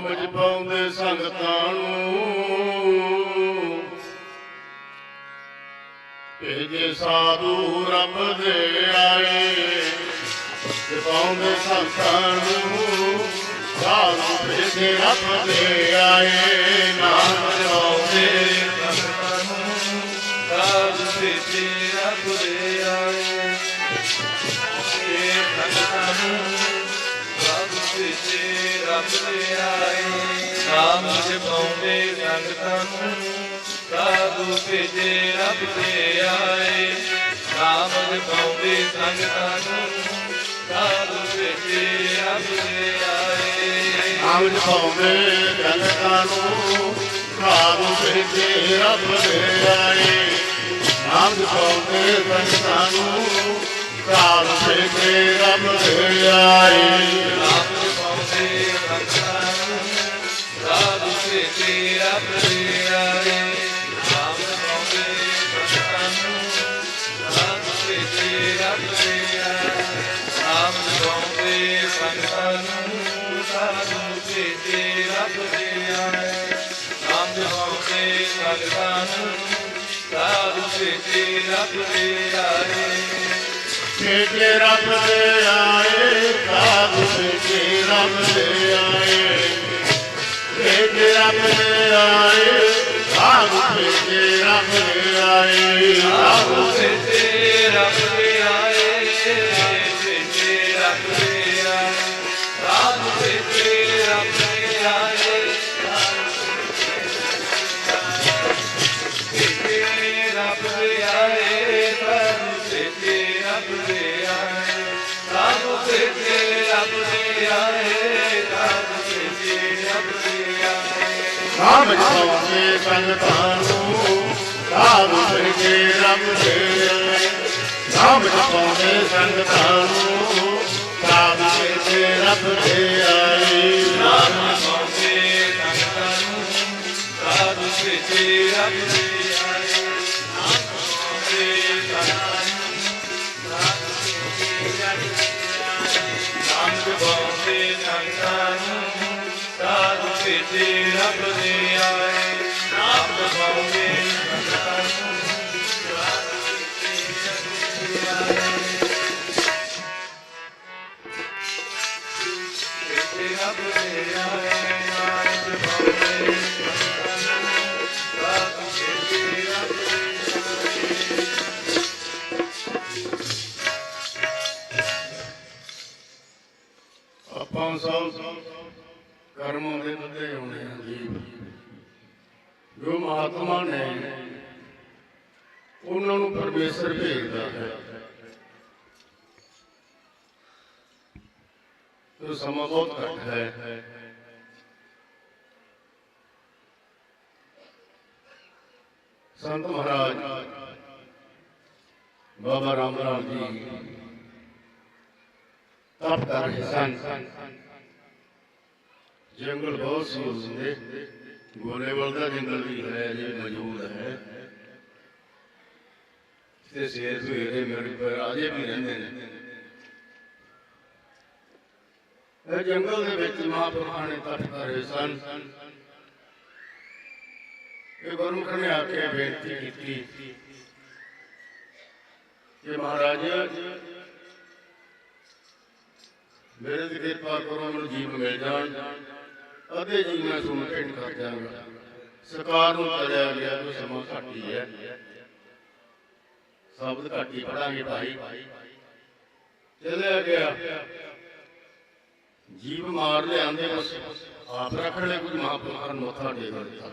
ਨਾਮ ਜਪਾਉਂਦੇ ਸੰਗਤਾਂ ਨੂੰ। ਭੇਜੇ ਸਾਧੂ ਰੱਬ ਦੇ ਆਏ ਜਪਾਉਂਦੇ ਸੰਗਤਾਂ ਨੂੰ। ਸਾਧੂ ਭੇਜੇ ਰੱਬ ਦੇ ਆਏ, ਨਾਮ ਜਪਾਉਂਦੇ ਸੰਗਤਾਂ ਨੂੰ। ਸਾਧ ਭੇਜੇ ਰੱਬ ਦੇ ਆਏ, ਇਹ ਸੰਗਤਾਂ ਨੂੰ। ਸਾਧ ਭੇਜੇ ਰੱਬ ਆਏ ਨਾਮ ਜਪਾਉਂਦੇ ਸੰਗਤਾਂ ਨੂੰ ਸਾਧੂ ਭੇਜੇ ਰੱਬ ਦੇ ਆਏ ਨਾਮ ਜਪਾਉਂਦੇ ਸੰਗਤਾਂ ਨੂੰ ਸਾਧੂ ਭੇਜੇ ਰੱਬ ਦੇ ਆਏ ਨਾਮ ਜਪਾਉਂਦੇ ਸੰਗਤਾਂ ਨੂੰ ਸਾਧੂ ਭੇਜੇ ਰੱਬ ਦੇ ਆਏ ਨਾਮ ਜਪਾਉਂਦੇ ਸੰਗਤਾਂ ਨੂੰ ਸਾਧੂ ਭੇਜੇ ਰੱਬ ਦੇ ਆਏ। ਨਾਮ ਜਪਾਉਂਦੇ ਸੰਗਤਾਂ ਰੱਬ ਦੇ ਆਏ ਸਾਧੂ ਭੇਜੇ ਰੱਬ ਦੇ ਆਏ ਨਾਮ ਜਪਾਉਂਦੇ ਰੱਬ ਦੇ ਆਏ ਨਾਮ ਜਪਾਉਂਦੇ ਰੱਬ ਦੇ ਆਏ ਭੇਜੇ ਨਾਮ ਜਪਾਉਂਦੇ ਸੰਗਤਾਂ ਨੂੰ ਸਾਧੂ ਭੇਜੇ ਰੱਬ ਦੇ ਆਏ ਨਾਮ ਜਪਾਉਂਦੇ ਸੰਗਤਾਂ ਨੂੰ ਸਾਧੂ ਭੇਜੇ ਰੱਬ ਦੇ ਆਏ ਨਾਮ ਪਾਉਂਦੇ ਸੰਗਤਾਂ ਨੂੰ ਸਾਧੂ ਭੇਜੇ ਰੱਬ ਦੇ ਆਏ ਨਾਮ ਪਾਉਂਦੇ ਸੰਗਤਾਂ ਨੂੰ ਸਾਧੂ ਭੇਜੇ ਰੱਬ ਦੇ ਆਏ ਨਾਮ ਪਾਉਂਦੇ ਸੰਗਤਾਂ ਨੂੰ ਸਾਧੂ ਭੇਜੇ ਰੱਬ ਦੇ ਆਪਾਂ ਕਰਮਾਂ ਦੇ ਬੰਦੇ ਹੋਣੇ ਆ ਜੀ। ਜੋ ਮਹਾਤਮਾ ਨੇ ਉਹਨਾਂ ਨੂੰ ਪਰਮੇਸ਼ਰ ਭੇਜਦਾ ਹੈ। ਜੋ ਸਮਾਂ ਬਹੁਤ ਘੱਟ ਹੈ। ਸੰਤ ਮਹਾਰਾਜ, ਬਾਬਾ ਰਾਮ ਰਾਮ ਜੀ, ਤਪ ਕਰ ਰਹੇ ਸਨ। ਜੰਗਲ ਬਹੁਤ ਸੀ ਉਸ ਦੇ। ਗੋਲੇਵਾਲ ਦਾ ਜੰਗਲ ਵੀ ਹੈ ਜੇ ਮੌਜੂਦ ਹੈ। ਤੇ ਸ਼ੇਰ ਸਵੇਰੇ ਮੇਰੇ ਪਰ ਅਜੇ ਵੀ ਰਹਿੰਦੇ ਨੇ। ਇਹ ਜੰਗਲ ਦੇ ਵਿੱਚ ਮਹਾਂਪੁਰਖਾਂ ਨੇ ਤਪ ਕਰ ਰਹੇ ਸਨ। ਇਹ ਗੁਰਮੁਖ ਨੇ ਆ ਕੇ ਬੇਨਤੀ ਕੀਤੀ ਕਿ ਮਹਾਰਾਜ, ਮੇਰੇ ਤੇ ਕਿਰਪਾ ਕਰੋ, ਮੈਨੂੰ ਜੀਵ ਮਿਲ ਜਾਣ। ਅਤੇ ਜੀ ਮੈਂ ਤੁਹਾਨੂੰ ਭੇਟ ਕਰ ਦਿਆਂਗਾ। ਸਰਕਾਰ ਨੂੰ ਚਲਿਆ ਗਿਆ ਕੋਈ ਸਮਾਂ ਘੱਟ ਹੀ ਹੈ। ਸ਼ਬਦ ਘੱਟ ਹੀ ਪੜਾਂਗੇ ਭਾਈ। ਚਲਿਆ ਗਿਆ। ਜੀਵ ਮਾਰ ਲਿਆਂਦੇ, ਬਸ ਆਪ ਰੱਖ ਲੈ ਕੁਝ ਮਹਾਂਪੁਰਖਾਂ ਨੂੰ ਮੱਥਾ ਟੇਕ ਦਿੱਤਾ।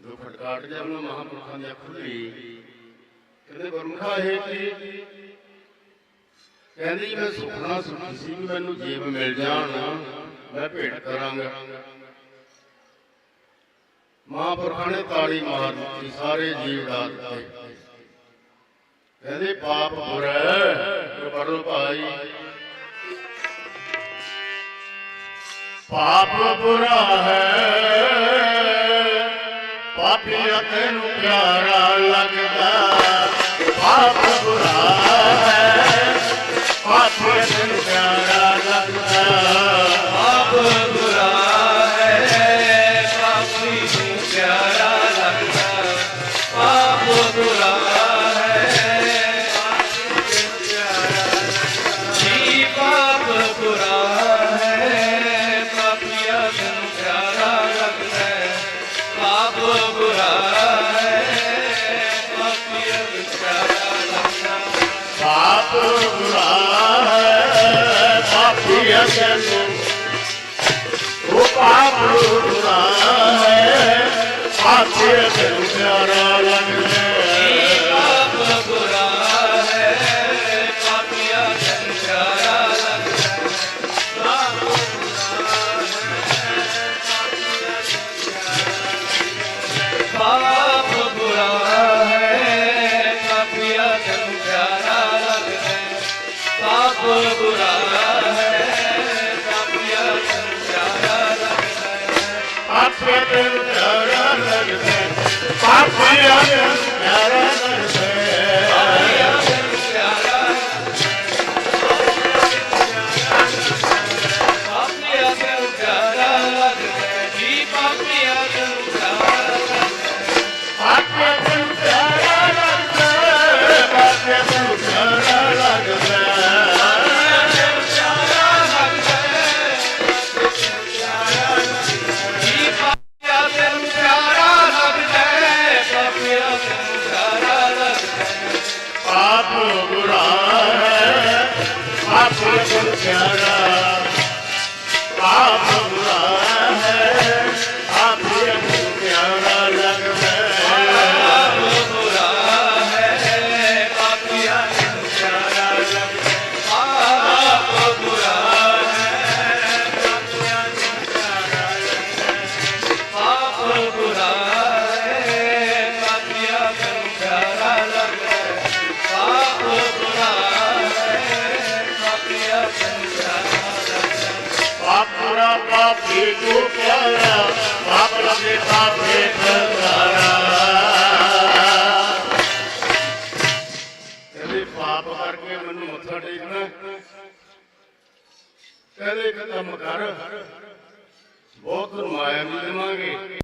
ਜੋ ਫਟਕਾਟ ਜਿਹਾ ਉਹਨਾਂ ਮਹਾਂਪੁਰਖਾਂ ਦੀ ਖੁੱਲੀ ਕਹਿੰਦੇ ਗੁਰਮੁਖਾ ਇਹ ਕੀ ਕਹਿੰਦੀ ਜੀ, ਮੈਂ ਸੁਪਨਾ ਸੁਣੀ ਸੀ ਵੀ ਮੈਨੂੰ ਜੀਵ ਮਿਲ ਜਾਣ, ਮੈਂ ਭੇਟ ਕਰਾਂਗਾ। ਮਹਾਂਪੁਰਖਾਂ ਨੇ ਤਾੜੀ ਮਾਰ ਦਿੱਤੀ, ਸਾਰੇ ਜੀਵ ਡਾ ਦਿੱਤੇ। ਕਹਿੰਦੇ, ਪਾਪ ਬੁਰਾ ਹੈ ਪੜ ਭਾਈ। ਪਾਪ ਬੁਰਾ ਹੈ, ਪਾਪੀਆਂ ਤੈਨੂੰ ਪਿਆਰਾ ਲੱਗਦਾ। ਪਾਪ ਬੁਰਾ ਹੈ ਪਾਪੀਆਂ ਪਾਪੀਆ ਤੈਨੂੰ ਉਹ ਪਾਪ ਬੁਰਾ ਹੈ ਪਾਪੀਆ ਤੈਨੂੰ ਪਿਆਰਾ ਲੱਗਦਾ। ਪਾਪੀਆ ਪਾਪਰਾ ਪਾਪੀ ਕੋ ਪਿਆਰਾ, ਪਾਪ ਲਗੇ ਪਾਪੇ ਕਰਤਾਰਾ ਕਹਿੰਦੇ ਪਾਪ ਕਰਕੇ ਮੈਨੂੰ ਮੱਥਾ ਟੇਕਣਾ ਕਹਿੰਦੇ ਇੱਕ ਕਰ, ਬਹੁਤ ਰਮਾਇਆ ਵੀ ਦੇਵਾਂਗੇ।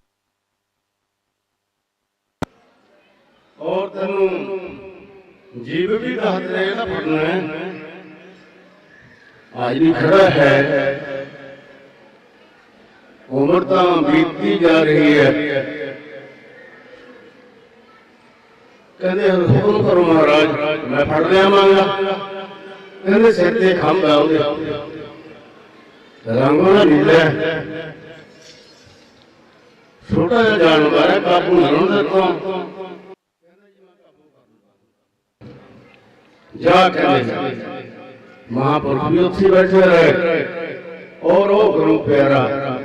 ਔਰ ਤੈਨੂੰ ਜੀਵ ਵੀ ਦੱਸ ਦੇ ਇਹਦਾ ਫੜਨਾ ਹੈ। ਅੱਜ ਵੀ ਖੜਾ ਹੈ। ਉਮਰ ਤਾਂ ਬੀਤੀ ਜਾ ਰਹੀ ਹੈ। ਕਹਿੰਦੇ ਹੁਕਮ ਕਰੋ ਮਹਾਰਾਜ, ਮੈਂ ਫੜ ਲਿਆਵਾਂਗਾ। ਕਹਿੰਦੇ, ਸਿਰ ਤੇ ਖੰਭ ਹੈ ਉਹਦੇ। ਰੰਗ ਨੀਲਾ ਛੋਟਾ ਜਿਹਾ ਜਾਨਵਰ ਹੈ, ਕਾਬੂ ਨਹੀਂ ਦਿੱਤਾ ਜਾ ਕਹਿੰਦੇ, ਮਹਾਪੁਰਖ ਵੀ ਉੱਥੇ ਬੈਠੇ ਰਹੇ। ਔਰ ਉਹ ਗੁਰੂ ਪਿਆਰਾ।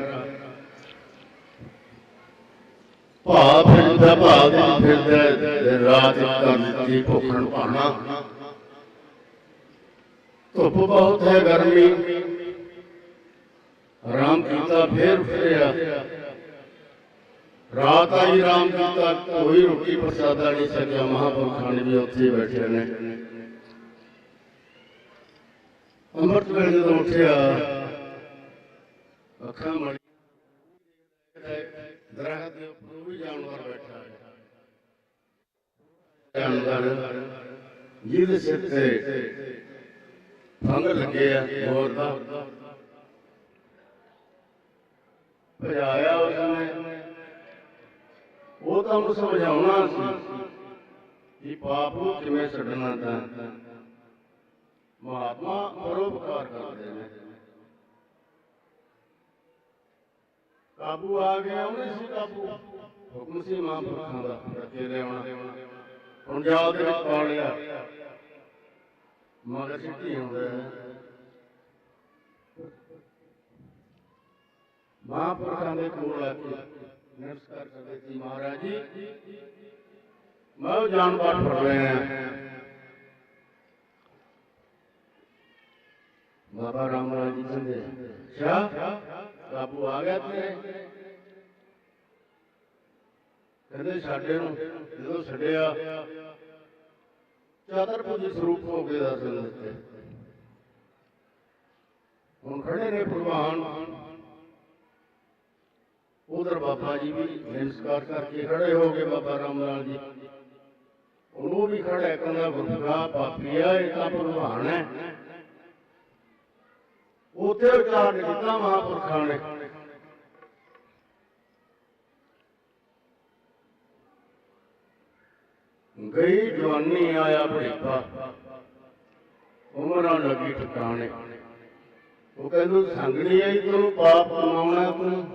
ਭਾ ਫਿਰਦਾ ਭਾਵ ਦੀ ਫਿਰਦਾ ਰਾਤ ਕਰ ਦਿੱਤੀ ਭੁੱਖਣ ਭਾਣਾ। ਧੁੱਪ ਬਹੁਤ ਹੈ ਗਰਮੀ। ਆਰਾਮ ਕੀਤਾ ਫੇਰ ਫਿਰਿਆ। ਰਾਤ ਆਈ ਆਰਾਮ ਕੀਤਾ ਕੋਈ ਰੋਟੀ ਪ੍ਰਸਾਦਾ ਨਹੀਂ ਸਕਿਆ ਮਹਾਪੁਰਖਾਂ ਨੇ ਵੀ ਉੱਥੇ ਬੈਠੇ ਨੇ। ਅੰਮ੍ਰਿਤ ਵੇਲੇ ਜਦੋਂ ਉੱਠਿਆ, ਅੱਖਾਂ ਮੜੀ ਦਰਖਤ ਦੇ ਉੱਪਰ ਉਹ ਵੀ ਜਾਨਵਰ ਬੈਠਾ ਹੈ। ਜਾਨਵਰ, ਜਿਹਦੇ ਸਿਰ ਤੇ ਫੰਗ ਲੱਗੇ ਆ ਮੋਰ ਦਾ। ਭਜਾਇਆ ਉਸਨੇ। ਉਹ ਤਾਂ ਉਹਨੂੰ ਸਮਝਾਉਣਾ ਸੀ ਕਿ ਪਾਪ ਨੂੰ ਕਿਵੇਂ ਛੱਡਣਾ ਤਾਂ। ਮਹਾਤਮਾ ਪਰੋਪਕਾਰ ਕਰਦੇ ਨੇ। ਕਾਬੂ ਆ ਗਿਆ, ਉਹਨੇ ਸੀ ਕਾਬੂ। ਹੁਕਮ ਸੀ ਮਹਾਂਪੁਰਖਾਂ ਦਾ, ਰੱਖੇ ਲਿਆਉਣਾ। ਹੁਣ ਜਾਲ ਦੇ ਵਿੱਚ ਪਾ ਲਿਆ। ਮਗਰ ਸਿੱਟੀ ਹੁੰਦਾ ਹੈ। ਮਹਾਂਪੁਰਖਾਂ ਦੇ ਕੋਲ ਆ ਕੇ ਨਮਸਕਾਰ ਕਰਦੇ ਸੀ, ਮਹਾਰਾਜ ਜੀ, ਮੈਂ ਉਹ ਜਾਨਵਰ ਫੜ ਰਹੇ ਆ ਬਾਬਾ ਰਾਮ ਰਾਜ ਜੀ ਕਹਿੰਦੇ ਅੱਛਾ ਕਾਬੂ ਆ ਗਿਆ ਤੇ ਕਹਿੰਦੇ ਸਾਡੇ ਨੂੰ ਜਦੋਂ ਛੱਡਿਆ ਚਤਰਪੁਜੀ ਸਰੂਪ ਹੋ ਕੇ ਦਰਸ਼ਨ ਦਿੱਤੇ ਹੁਣ ਖੜੇ ਨੇ ਭਗਵਾਨ। ਉਧਰ ਬਾਬਾ ਜੀ ਵੀ ਨਮਸਕਾਰ ਕਰਕੇ ਖੜੇ ਹੋ ਗਏ ਬਾਬਾ ਰਾਮ ਲਾਲ ਜੀ। ਉਹਨੂੰ ਵੀ ਖੜਾ ਹੈ, ਕਹਿੰਦਾ ਗੁਰਗਾ ਪਾਪੀਆ ਇਹ ਤਾਂ ਭਗਵਾਨ ਹੈ। ਉੱਥੇ ਵਿਚਾਰ ਕੀਤਾ ਮਹਾਪੁਰਖਾਂ ਨੇ। ਗਈ ਜਵਾਨੀ ਆਇਆ ਬੁਢਾਪਾ ਉਮਰਾਂ ਲੱਗੀ ਟਿਕਾਣੇ ਉਹ ਕਹਿੰਦੇ ਸੰਗਣੀ ਆਈ, ਤੈਨੂੰ ਪਾਪ ਕਮਾਉਣਾ ਤੂੰ।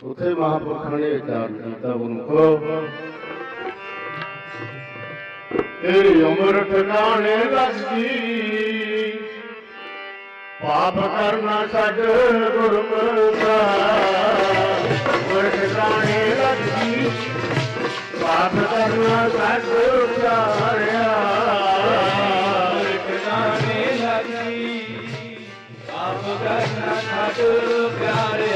ਉਥੇ ਮਹਾਪੁਰਖਾਂ ਨੇ ਵਿਚਾਰ ਕੀਤਾ ਗੁਰੂ ਕੋ ਤੇਰੀ ਉਮਰ ਠਿਕਾਣੇ ਲੱਗੀ ਪਾਪ ਕਰਨਾ ਛੱਡ ਗੁਰਮੁਖਾ। ਉਮਰ ਠਾਣੇ ਲੱਗੀ ਪਾਪ ਕਰਨਾ ਛੱਡ ਉਤਾਰਿਆ ਲੱਗੀ ਪਾਪ ਕਰਨਾ ਛੱਡ ਪਿਆਰੇ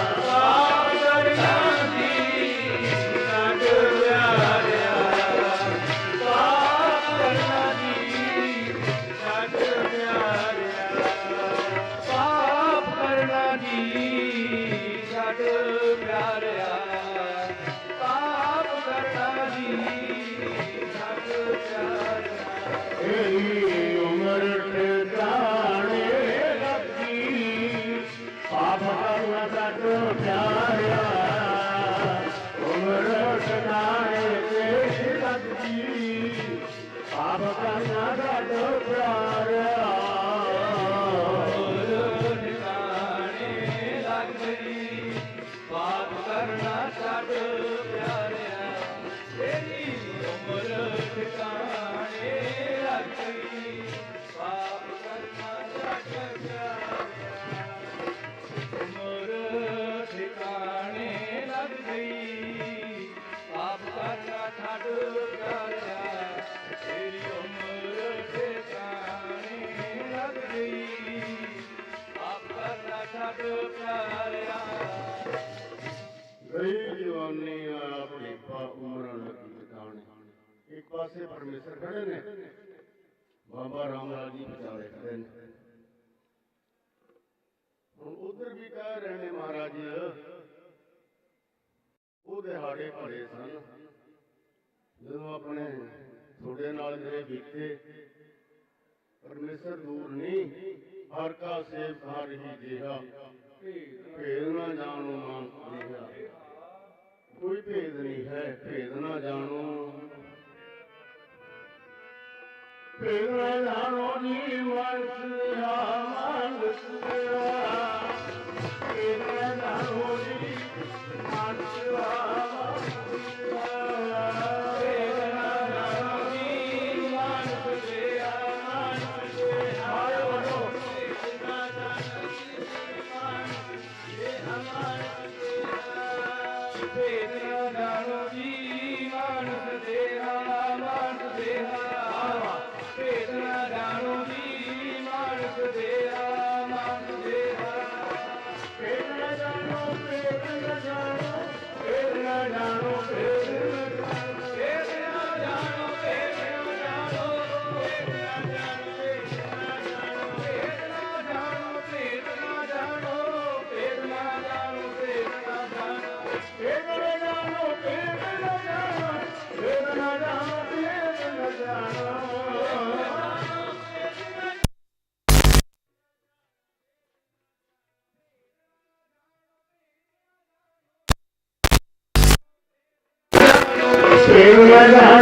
ਪਾਸੇ ਪਰਮੇਸ਼ਰ ਖੜੇ ਨੇ। ਬਾਬਾ ਰਾਮਲਾਲ ਜੀ ਵਿਚਾਲੇ ਖੜੇ ਨੇ। ਹੁਣ ਉਧਰ ਵੀ ਕਹਿ ਰਹੇ ਨੇ ਮਹਾਰਾਜ, ਉਹ ਦਿਹਾੜੇ ਭਰੇ ਸਨ। ਜਦੋਂ ਆਪਣੇ ਤੁਹਾਡੇ ਨਾਲ ਜਿਹੜੇ ਬੀਤੇ, ਪਰਮੇਸ਼ਰ ਦੂਰ ਨਹੀਂ, ਹਰ ਕਾ ਸੇਵ ਹਰ ਹੀ ਦੇਹਾ ਭੇਦ ਨਾ ਜਾਣੋ ਮਾਨ ਕੋਈ ਭੇਦ ਨਹੀਂ ਹੈ, ਭੇਦ ਨਾ ਜਾਣੋ। Peygamber onu varsın, aman Yeah.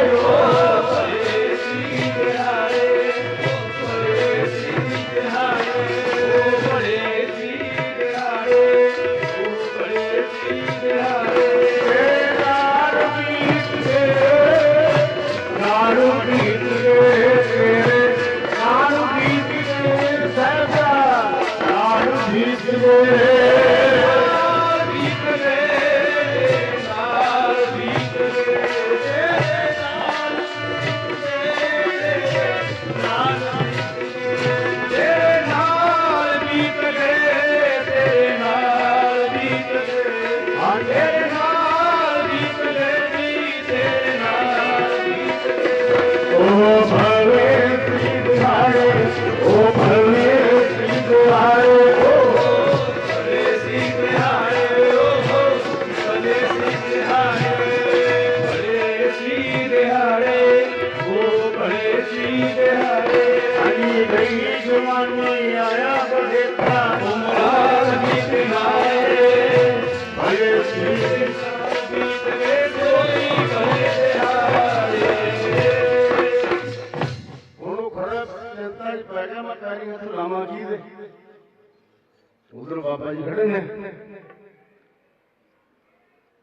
ਉਧਰ ਬਾਬਾ ਜੀ ਖੜੇ ਨੇ।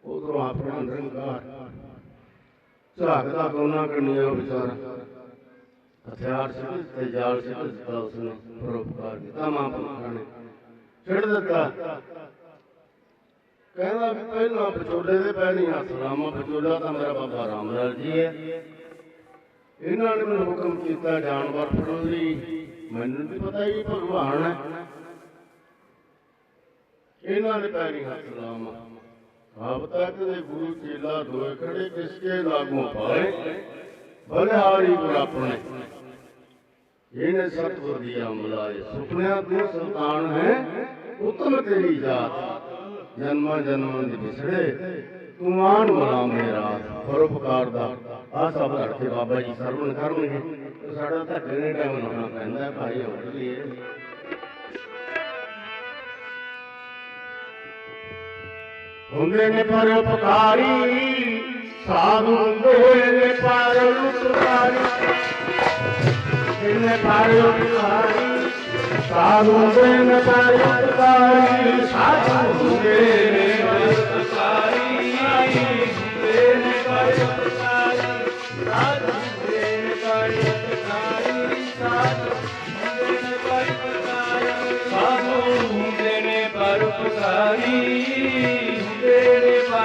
ਉਧਰੋਂ ਆਪਣੇ ਅੰਦਰ ਝਾਕਦਾ ਕੋਨਾ ਕਰਨੀ ਵਿਚਾਰਾ। ਹਥਿਆਰ ਸਿੱਧ ਤੇ ਜਾਲ ਸਿੱਧ ਦਿੱਤਾ ਉਸਨੇ ਪਰਉਪਕਾਰ ਕੀਤਾ ਮਾਂ ਪੁੱਤਾਂ ਨੇ। ਛੱਡ ਦਿੱਤਾ। ਕਹਿੰਦਾ ਵੀ ਪਹਿਲਾਂ ਵਿਚੋਲੇ ਦੇ ਪੈਣੀ ਹੱਥ ਲਾਵਾਂ ਵਿਚੋਲਾ ਤਾਂ ਮੇਰਾ ਬਾਬਾ ਰਾਮ ਲਾਲ ਜੀ ਹੈ। ਇਹਨਾਂ ਨੇ ਮੈਨੂੰ ਹੁਕਮ ਕੀਤਾ, ਜਾਨਵਰ ਫੜੋ ਲਈ ਮੈਨੂੰ ਵੀ ਪਤਾ ਹੀ ਭਗਵਾਨ ਹੈ। ਇਹਨਾਂ ਨੇ ਪੈਰੀ ਹੱਥ ਲਾਵਾਂ। ਆਪ ਤੱਕ ਦੇ ਗੁਰੂ ਚੇਲਾ ਦੋਏ ਖੜੇ ਕਿਸਕੇ ਲਾਗੂ ਪਾਏ? ਬਲਿਹਾਰੀ ਗੁਰ ਆਪਣੇ। ਇਹਨੇ ਸਤਿਗੁਰ ਦੀ ਅਮਲਾਏ ਸੁਪਨਿਆਂ ਤੂੰ ਸੰਤਾਨ ਹੈ, ਉਤਮ ਤੇਰੀ ਜਾਤ। ਜਨਮਾਂ ਜਨਮਾਂ ਦੇ ਵਿਛੜੇ। ਤੂੰ ਆਣ ਮਲਾ ਮੇਰਾ। ਪਰਉਪਕਾਰ ਦਾ। ਆ ਸਭ ਧੜ ਕੇ ਬਾਬਾ ਜੀ ਸਰਵਣ ਕਰਨਗੇ। ਤੇ ਸਾਡਾ ਤਾਂ ਕਿੰਨੇ ਟਾਈਮ ਲਾਉਣਾ ਪੈਂਦਾ। ਹੈ ਭਾਈ ਹੋਰ ਲਈ ਹੁੰਦੇ ਨੇ ਪਰਉਪਕਾਰੀ ਸਾਧੂ ਹੁੰਦੇ ਨੇ ਪਰਉਪਕਾਰੀ ਇਹਨੇ ਪਰਉਪਕਾਰੀ ਸਾਧੂ ਹੁੰਦੇ ਨੇ ਪਰਉਪਕਾਰੀ ਸਾਧੂ ਹੁੰਦੇ ਨੇ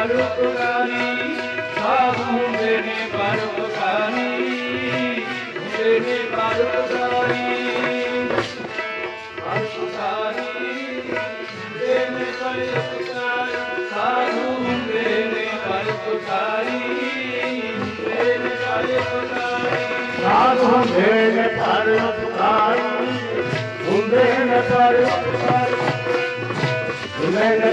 ਹੁੰਦੇ ਸਾਧੂ ਹੁੰਦੇ ਨੇ ਪਰਪਕਾਰੀ ਹੁੰਦੇ ਨੇ ਪਰਪਕਾਰੀ ਪਰਪਕਾਰੀ ਹੁੰਦੇ ਨੇ ਪਰਪਕਾਰੀ ਸਾਧੂ ਹੁੰਦੇ ਨੇ ਪਰਪਕਾਰੀ ਹੁੰਦੇ ਨੇ ਪਰਪਕਾਰੀ ਸਾਧੂ ਹੁੰਦੇ ਨੇ ਪਰਉਪਕਾਰੀ, ਹੁੰਦੇ ਨੇ ਪਰਉਪਕਾਰੀ। ਹੁੰਦੇ ਨੇ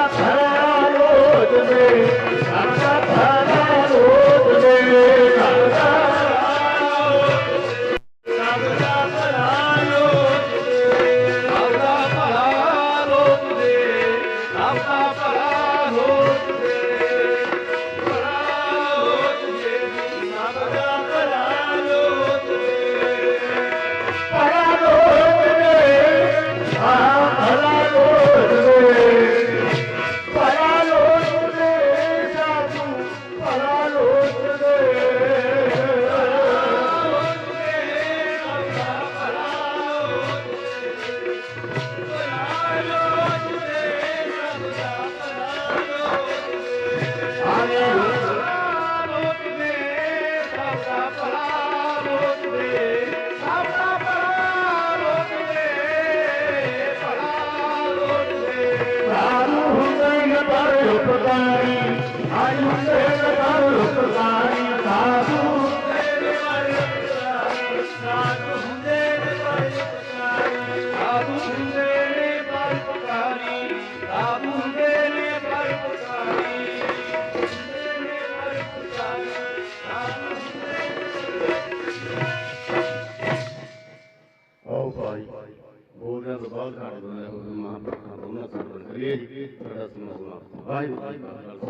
ਬਾਅਦ ਖੜ